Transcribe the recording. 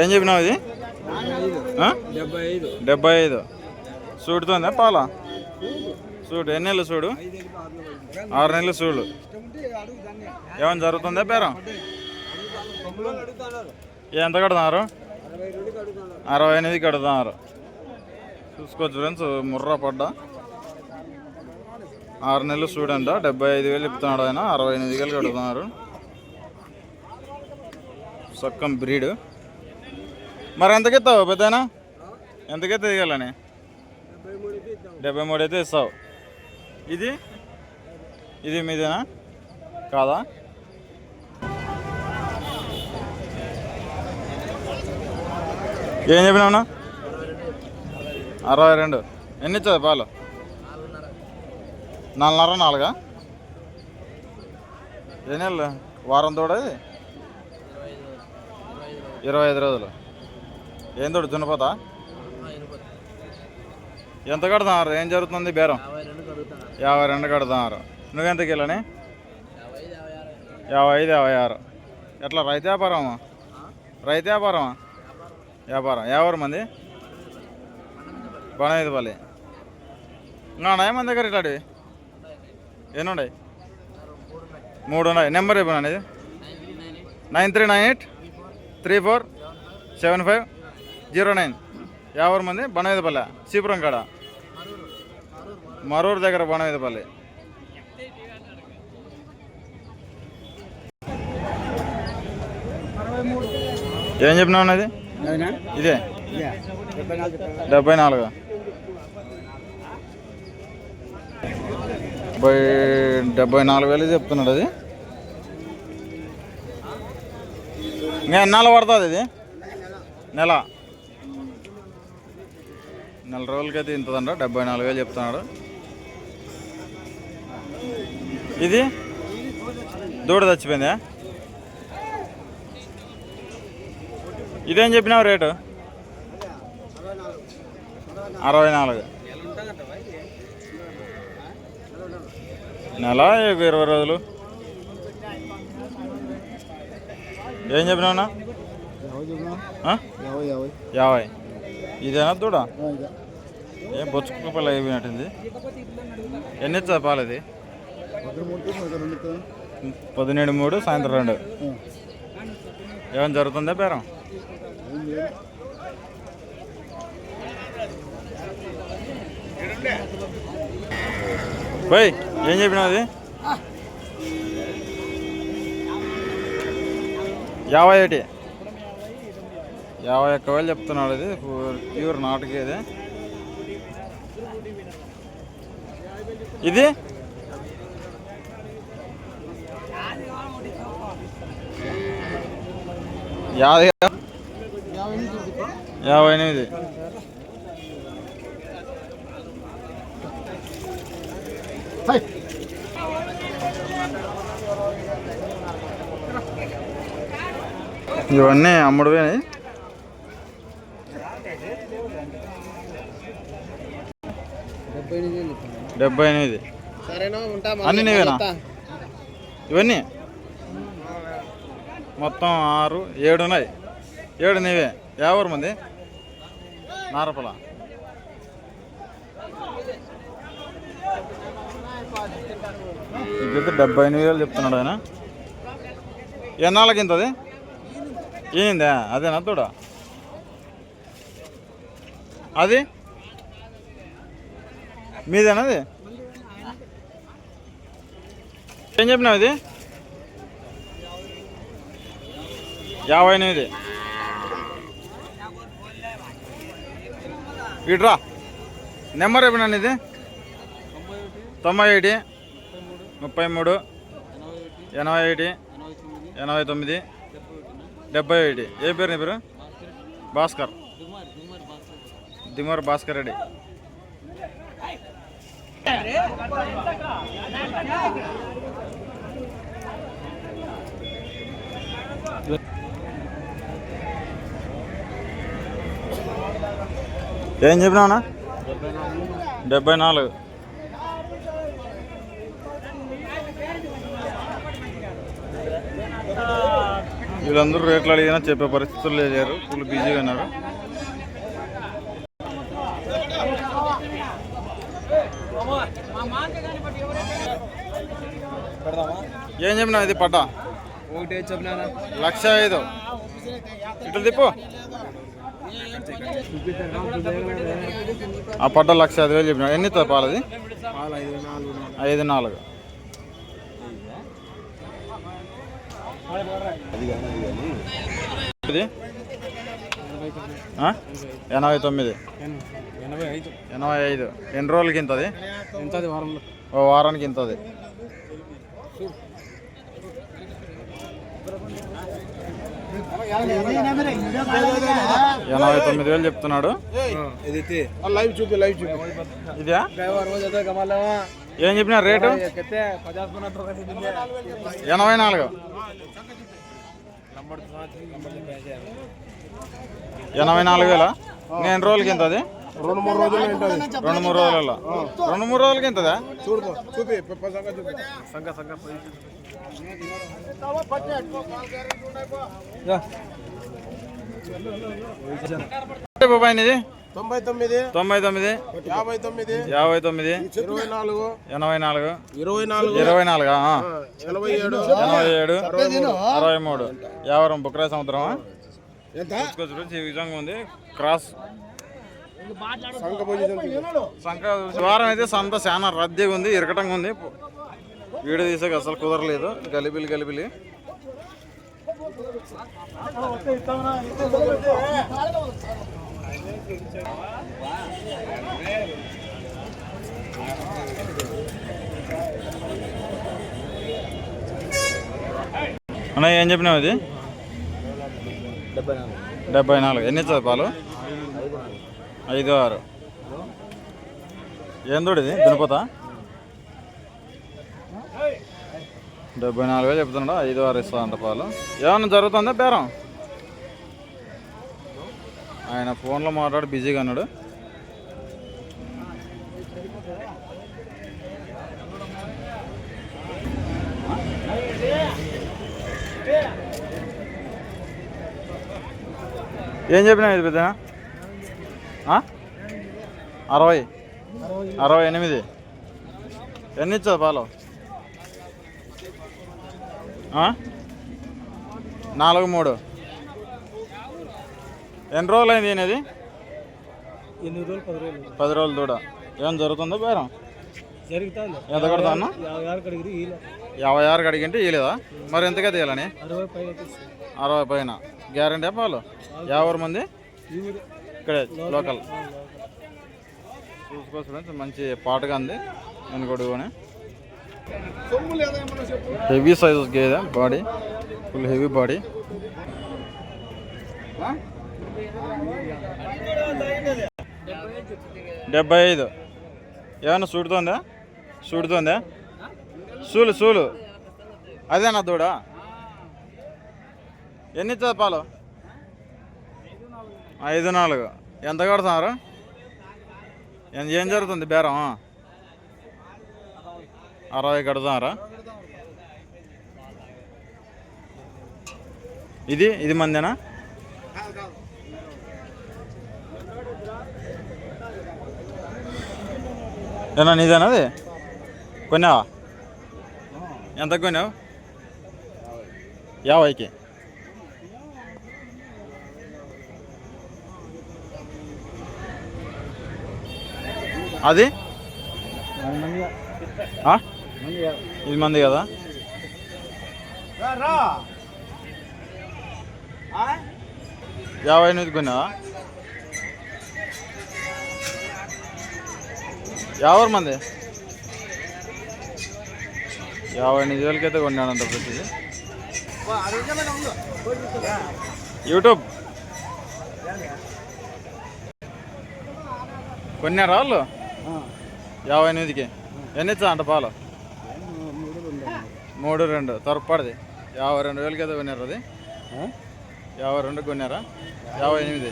ఏం చెప్పినావు ఇది? డెబ్బై ఐదు. చూడుతుందా పాల? సూడు ఎన్ని నెలలు చూడు ఆరు నెలలు చూడు ఏమైనా జరుగుతుందా బేరం? ఎంత కడుతున్నారు? అరవై ఎనిమిది కడుతున్నారు. చూసుకోవచ్చు ఫ్రెండ్స్ ముర్రా పడ్డా. ఆరు నెలలు చూడండి డెబ్బై ఐదు వేలు ఇప్పుతున్నాడు ఆయన. అరవై ఎనిమిది వేలు కడుతున్నారు. సక్కం బ్రీడ్. మరి ఎంతకెత్తావు పెద్దనా ఎంతకైతే దిగాలని డెబ్బై మూడు అయితే ఇస్తావు. ఇది? ఇది మీదేనా? కాదా? ఏం చెప్పినావునా అరవై రెండు. ఎన్ని ఇచ్చా పాలు? నాలుగున్నర నాలుగా? ఎన్ని వారం తోడది ఇరవై ఐదు రోజులు. ఏం తోడు దున్నపోతా ఎంత కడుతున్నారు? ఏం జరుగుతుంది బేరం? యాభై రెండు కడుతున్నారు. నువ్వెంత కిలోని యాభై ఐదు యాభై ఆరు. ఎట్లా రైతు వ్యాపారమా? రైతు వ్యాపారమా? వ్యాపారం. ఎవరు మంది? బనైదుపల్లి ఇంకా ఉన్నాయి మన దగ్గర ఇట్లాంటివి? ఎన్ని ఉన్నాయి? మూడు ఉన్నాయి. నెంబర్ ఇవ్వండి nine three nine eight three four seven five. Zero nine. ఎవరు మంది బనవేదపల్లె చీపురం కాడ. మరూరు దగ్గర బనవేదపల్లి. ఏం చెప్పినావు అన్నది? ఇదే. డెబ్బై నాలుగు చెప్పాను డెబ్బై నాలుగు. డెబ్బై నాలుగు వేలు చెప్తున్నాడు అది. ఇంకా ఎన్నాళ్ళు పడుతుంది ఇది నెల. నెల రోజులకైతే ఇంతదంట. డెబ్బై నాలుగు వేలు చెప్తున్నాడు. ఇది? దూడ చచ్చిపోయిందా? ఇదేం చెప్పినావు రేటు? అరవై నాలుగు. నెల ఇరవై రోజులు. ఏం యాభై. యాభై. ఇదేనా దూడ? ఏం బొచ్చుకు పిల్ల అయిపోయినట్టుంది ఎన్ని ఇచ్చా పాలు ఇది? పదిహేడు మూడు సాయంత్రం రెండు. ఏమైనా జరుగుతుందా బేరం? పోయ్ ఏం చెప్పినావు అది? యాభై ఒకటి. యాభై ఒక్క వేలు చెప్తున్నాడు ఇది. ప్యూర్- ప్యూర్ ఇది. ఇది? యాభై యాభై ఎనిమిది. ఇవన్నీ అమ్ముడువే డెబ్బై ఎనిమిది. అన్ని నీవేనా? ఇవన్నీ? మొత్తం ఆరు ఏడు ఉన్నాయి. ఏడు నీవే. ఎవరు మంది? నారపల ఇదైతే డెబ్బై ఎనిమిది వేలు చెప్తున్నాడు ఆయన. ఎన్నాళ్ళకి ఇంతది ఏందా అదేనా తోడ? అది? మీదేనా అది ఏం చెప్పినావు ఇది? యాభై ఎనిమిది ఇట్రా. నెంబర్ చెప్పినాను ఇది తొంభై ఒకటి ముప్పై మూడు ఎనభై ఒకటి ఎనభై తొమ్మిది డెబ్బై ఒకటి. ఏ పేరు నీ పేరు? భాస్కర్. దిమర్ భాస్కర్ రెడ్డి. ఏం చెప్పినావునా డెబ్బై నాలుగు. వీళ్ళందరూ రేట్లు అడిగినా చెప్పే పరిస్థితులు లేరు. ఫుల్ బిజీగా ఉన్నారు. ఏం చెప్పినా ఇది పట్ట ఒకటి చెప్పినా లక్ష ఐదు. ఇట్లా తిప్పు. ఆ పట్ట లక్ష ఐదు వేలు చెప్పినా ఎన్ని పాలది? ఐదు నాలుగు? ఎనభై తొమ్మిది. ఎనభై ఐదు. ఎనభై ఐదు. ఎన్ని రోజులకి ఇంతది? ఎంత అది వారంలో. ఓ వారానికి ఇంతది. ఎనభై తొమ్మిది వేలు చెప్తున్నాడు. లైవ్ చూపి లైవ్ చూపి. ఇదా అదే ఏం చెప్పిన రేటు? ఎనభై నాలుగు. ఎనభై నాలుగు వేల? ఎన్ని రోజులకి ఇంతది? రెండు మూడు రోజులు రెండు మూడు రోజులలో రెండు మూడు రోజులకి ఇంతదా చూడు చూపి పెప్ప సంగ ఇది తొంభై తొమ్మిది తొంభై తొమ్మిది యాభై తొమ్మిది యాభై తొమ్మిది ఇరవై నాలుగు ఎనభై నాలుగు ఇరవై నాలుగు ఇరవై నాలుగు? ఎనభై ఏడు ఎనభై ఏడు అరవై మూడు. యావరం ఎంత? తీసుకొచ్చి ఈ విధంగా ఉంది. క్రాస్. సంఖ పొజిషన్ అయితే సంత చాలా రద్దీగా ఉంది ఇరకటంగా ఉంది. వీడియో తీసాక అసలు కుదరలేదు. గలిబిలి గలిబిలి. అన్న ఏం చెప్పినావు ఇది? డెబ్బై నాలుగు. డెబ్బై నాలుగు. ఎన్ని ఇస్తుంది పాలు ఐదు ఆరు. ఏం ఇది? దునిపోతా? డెబ్బై నాలుగు వేలు చెప్తున్నాడు? ఐదు ఆరు అంట పాలు. ఏమన్నా జరుగుతుందా బేరం? ఆయన ఫోన్లో మాట్లాడి బిజీగా ఉన్నాడు. ఏం చెప్పినా ఇది పెద్ద అరవై. అరవై ఎనిమిది. ఎన్ని ఇచ్చదు పాలు? నాలుగు మూడు. ఎన్ని రోజులు అయింది ఈయనది? ఎనిమిది రోజులు పది రోజులు. పది రోజులు దూడ. ఏం జరుగుతుందో బేరం. జరుగుతుంది. ఎంత కడతా అన్న యాభై ఆరు అడిగింటే ఇయలేదా మరి ఎంతగా తీయాలని అరవై పైన అరవై పైన. గ్యారంటీ పాలు? యాభై మంది? ఇక్కడే లోకల్. చూసుకోవచ్చు మంచి పాటగా ఉంది. నేను వెనుకొడుగుని హెవీ సైజ్ గేదె బాడీ. Full heavy body. డెబ్బై ఐదు. ఏమన్నా చూడుతుందా చూడుతుందా సూలు సూలు. అదేనా దూడ? ఎన్ని చెప్పాలో ఐదు నాలుగు. ఎంత కడుతున్నారు? ఏం- ఏం జరుగుతుంది బేరం? అరవై కడతారా ఇది ఇది మందేనా? ఏనా నీదేనా అది? కొన్నావా? ఎంత కొన్నావు? యాభైకి. అది? ఇది మంది కదా? యాభై ఎనిమిది కొన్నావా? యాభై మంది? యాభై ఎనిమిది వేలకైతే కొన్నాడంట ప్రతిది. యూట్యూబ్. కొన్నారా వాళ్ళు? యాభై ఎనిమిదికి. ఎన్ని ఇచ్చా అంట పాలు? మూడు రెండు. తొరపడిది యాభై రెండు వేలకి అయితే కొన్నారు అది. యాభై రెండు కొన్నారా యాభై ఎనిమిది.